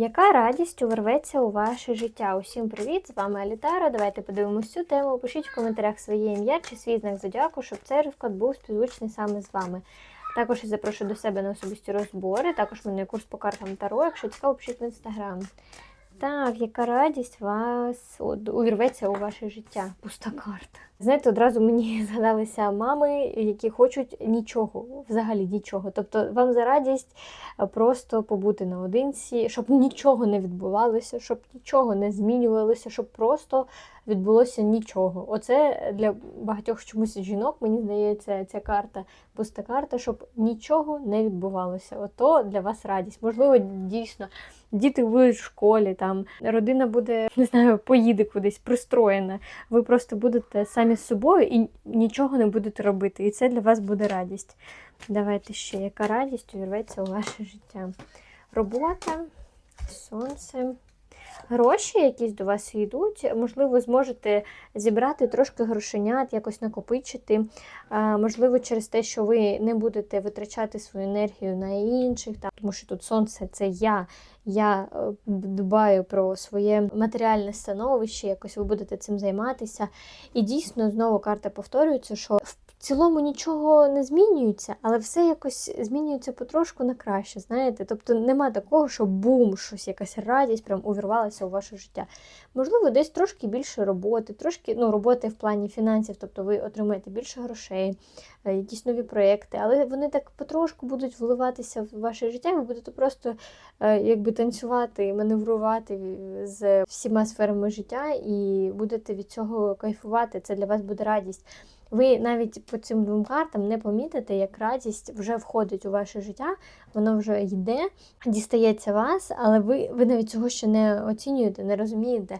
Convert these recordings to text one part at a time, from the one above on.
Яка радість увірветься у ваше життя? Усім привіт! З вами Алітара. Давайте подивимось цю тему. Пишіть в коментарях своє ім'я чи свій знак зодіаку, щоб цей розклад був співзвучний саме з вами. Також я запрошую до себе на особисті розбори. Також мене курс по картам Таро. Якщо цікаво, пишіть в інстаграм. Так, яка радість вас от, увірветься у ваше життя? Пуста карта. Знаєте, одразу мені згадалися мами, які хочуть нічого, взагалі нічого. Тобто вам за радість е, просто побути наодинці, щоб нічого не відбувалося, щоб нічого не змінювалося, щоб просто відбулося нічого. Оце для багатьох чомусь жінок, мені здається, ця карта, пуста карта, щоб нічого не відбувалося. Ото для вас радість. Можливо, дійсно діти в школі, там родина буде, не знаю, поїде кудись, пристроєна. Ви просто будете самі з собою і нічого не будете робити. І це для вас буде радість. Давайте ще, яка радість увірветься у ваше життя. Робота, сонце. Гроші якісь до вас йдуть, можливо, зможете зібрати трошки грошенят, якось накопичити. Можливо, через те, що ви не будете витрачати свою енергію на інших, тому що тут сонце це я. Я е, дбаю про своє матеріальне становище, якось ви будете цим займатися. І дійсно, знову карта повторюється, що в цілому нічого не змінюється, але все якось змінюється потрошку на краще. Знаєте, тобто нема такого, що бум, щось якась радість прям увірвалася у ваше життя. Можливо, десь трошки більше роботи, трошки ну, роботи в плані фінансів, тобто ви отримаєте більше грошей, е, якісь нові проекти, але вони так потрошку будуть вливатися в ваше життя. Ви будете просто е, якби танцювати, і маневрувати з всіма сферами життя, і будете від цього кайфувати. Це для вас буде радість. Ви навіть по цим двом картам не помітите, як радість вже входить у ваше життя, воно вже йде, дістається вас, але ви, ви навіть цього ще не оцінюєте, не розумієте.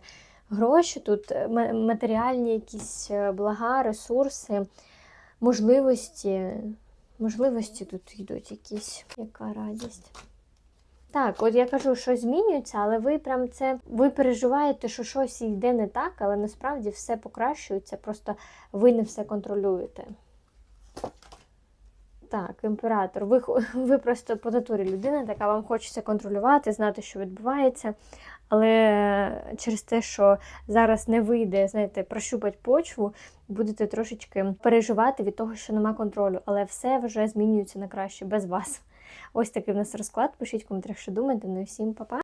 Гроші тут, е, матеріальні якісь е, блага, ресурси, можливості. Можливості тут йдуть якісь. Яка радість. Так, от я кажу, що змінюється, але ви прям це ви переживаєте, що щось йде не так, але насправді все покращується, просто ви не все контролюєте. Так, імператор, ви, ви просто по натурі людина, така вам хочеться контролювати, знати, що відбувається. Але через те, що зараз не вийде, знаєте, прощупати почву, будете трошечки переживати від того, що нема контролю, але все вже змінюється на краще без вас. Ось такий в нас розклад. Пишіть в коментарях, що думаєте. Ну і всім па-па!